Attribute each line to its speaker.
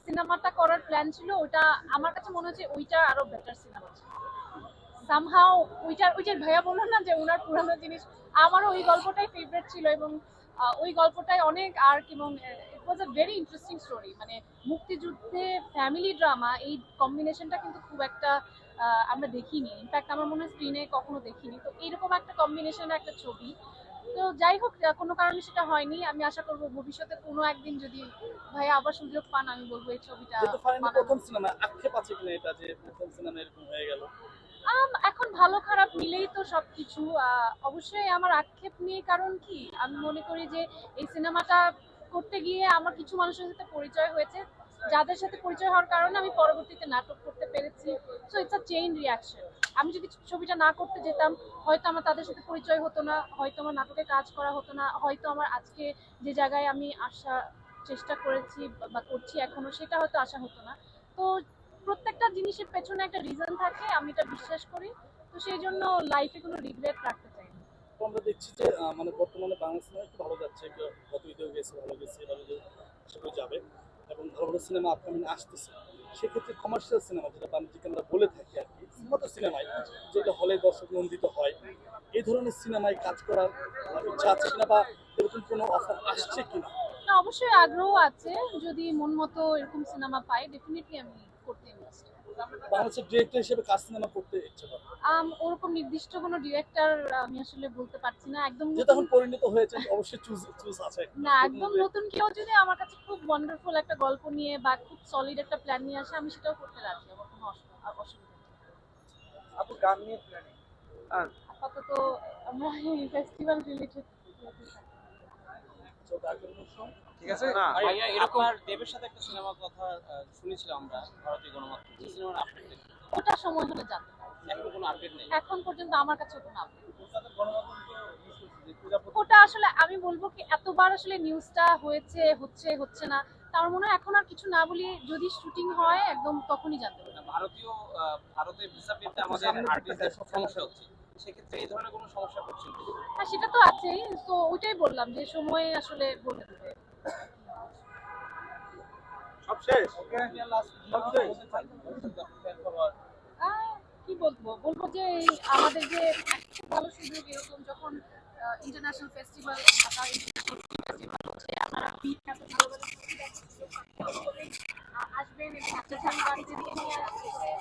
Speaker 1: সিনেমাটা করার প্ল্যান ছিল ওটা আমার কাছে মনে হচ্ছে ওইটা আরও বেটার সিনেমা ছিল। সামহাও ওইটার ওইটার ভাইয়া বলল না যে ওনার পুরানো জিনিস, আমারও ওই গল্পটাই ফেভারিট ছিল এবং ওই গল্পটাই অনেক আর্ক এবং it was a very interesting story মানে মুক্তিযুদ্ধে ফ্যামিলি ড্রামা এই কম্বিনেশনটা কিন্তু খুব একটা আমরা দেখিনি। ইনফ্যাক্ট আমার মনে হয় স্ক্রিনে কখনো দেখিনি। তো এরকম একটা কম্বিনেশনের একটা ছবি তো যাই হোক কোনো কারণে সেটা হয়নি। আমি আশা করব ভবিষ্যতে কোনো একদিন যদি ভাই আবার সুযোগ পান আমি বলব এই ছবিটা।
Speaker 2: প্রথম সিনেমা আক্ষেপ আছে কিনা এটা যে প্রথম সিনেমা এরকম হয়ে গেল?
Speaker 1: এখন ভালো খারাপ মিলেই তো সবকিছু। অবশ্যই আমার আক্ষেপ নিয়ে কারণ কি? আমি মনে করি যে এই সিনেমাটা করতে গিয়ে আমার কিছু মানুষের সাথে পরিচয় হয়েছে। যাদের সাথে পরিচয় হওয়ার কারণে আমি পরবর্তীতে নাটক করতে পেরেছি। So it's a chain reaction আমি যদি ছবিটা না করতে যেতাম, হয়তো আমার তাদের সাথে পরিচয় হতো না, হয়তো আমার নাটকে কাজ করা হতো না, হয়তো আমার আজকে যে জায়গায় আমি আসা চেষ্টা করেছি বা করছি এখনও, সেটা হয়তো আসা হতো না। তো প্রত্যেকটা জিনিসের পেছনে একটা রিজন থাকে, আমি এটা বিশ্বাস করি। তো সেই জন্য লাইফে কোনো রিগ্রেট রাখতে চাই
Speaker 2: আমরা দেখছি যে মানে বর্তমানে বাংলা সিনেমা একটু ভালো যাচ্ছে গত ঈদেও গেছে, ভালো গেছে এবারে যাবে। এবং ভালো ভালো সিনেমা আপকামিং আসতেছে। সেক্ষেত্রে কমার্শিয়াল সিনেমা যেটা বাণিজ্যিক আমরা বলে থাকি আর কি সিনেমা সিনেমায় যেটা হলে দর্শক নন্দিত হয়, এই ধরনের সিনেমায় কাজ করার ইচ্ছা আছে কিনা বা এরকম কোনো অফার আসছে কিনা?
Speaker 1: না, অবশ্যই আগ্রহ আছে, যদি মন মতো এরকম সিনেমা পাই ডেফিনেটলি আমি
Speaker 2: বাংলাদেশের ডিরেক্টর হিসেবে কাজ সিনেমা করতে ইচ্ছে করে?
Speaker 1: ওরকম নির্দিষ্ট কোনো ডিরেক্টর আমি আসলে বলতে পারছি না। একদম
Speaker 2: পরিণত হয়েছে অবশ্যই চুজ চুজ আছে
Speaker 1: না একদম নতুন কেউ যদি আমার কাছে খুব ওয়ান্ডারফুল একটা গল্প নিয়ে বা খুব সলিড একটা প্ল্যান নিয়ে আসে আমি সেটাও করতে রাজি আমার কোনো অসু- অসুবিধা নেই।
Speaker 3: আপু গান নিয়ে প্ল্যানিং?
Speaker 1: আপাতত আমরা ফেস্টিভ্যাল রিলেটেড
Speaker 3: ঠিক আছে?
Speaker 4: ভাইয়া এরকম দেবের সাথে একটা সিনেমার কথা শুনেছিলাম আমরা ভারতীয় গণমাধ্যমে। সিনেমার আপডেট
Speaker 1: ওটা সময় হলে জানতে
Speaker 4: এখন কোনো আপডেট নেই।
Speaker 1: এখন পর্যন্ত আমার কাছে কোনো আপডেট
Speaker 2: কলকাতার গণমাধ্যমকে miss করছি যে প্রজাপতি
Speaker 1: ওটা আসলে আমি বলব কি এতবার আসলে নিউজটা হয়েছে হচ্ছে হচ্ছে না তার মনে হয় এখন আর কিছু না বলি যদি শুটিং হয় একদম তখনই জানতে পারব।
Speaker 4: না, ভারতীয় ভারতে ভিসা পেতে আমাদের আর্টিস্টদের সমস্যা হচ্ছে। সেক্ষেত্রে এই ধরনের কোনো সমস্যা করছে
Speaker 1: হ্যাঁ সেটা তো আছেই। তো ওইটাই বললাম যে সময় আসলে বলে দেবে
Speaker 3: সব শেষ?
Speaker 1: কি বলব? বলব যে আমাদের যে ভালো সুযোগ এরকম যখন ইন্টারন্যাশনাল ফেস্টিভ্যাল ঢাকা ফেস্টিভ্যাল হচ্ছে আপনারা বিখ্যাত ভালো ভালো আসবেন এবং আপনার সাথে বাড়িতে নিয়ে আসছে ছবি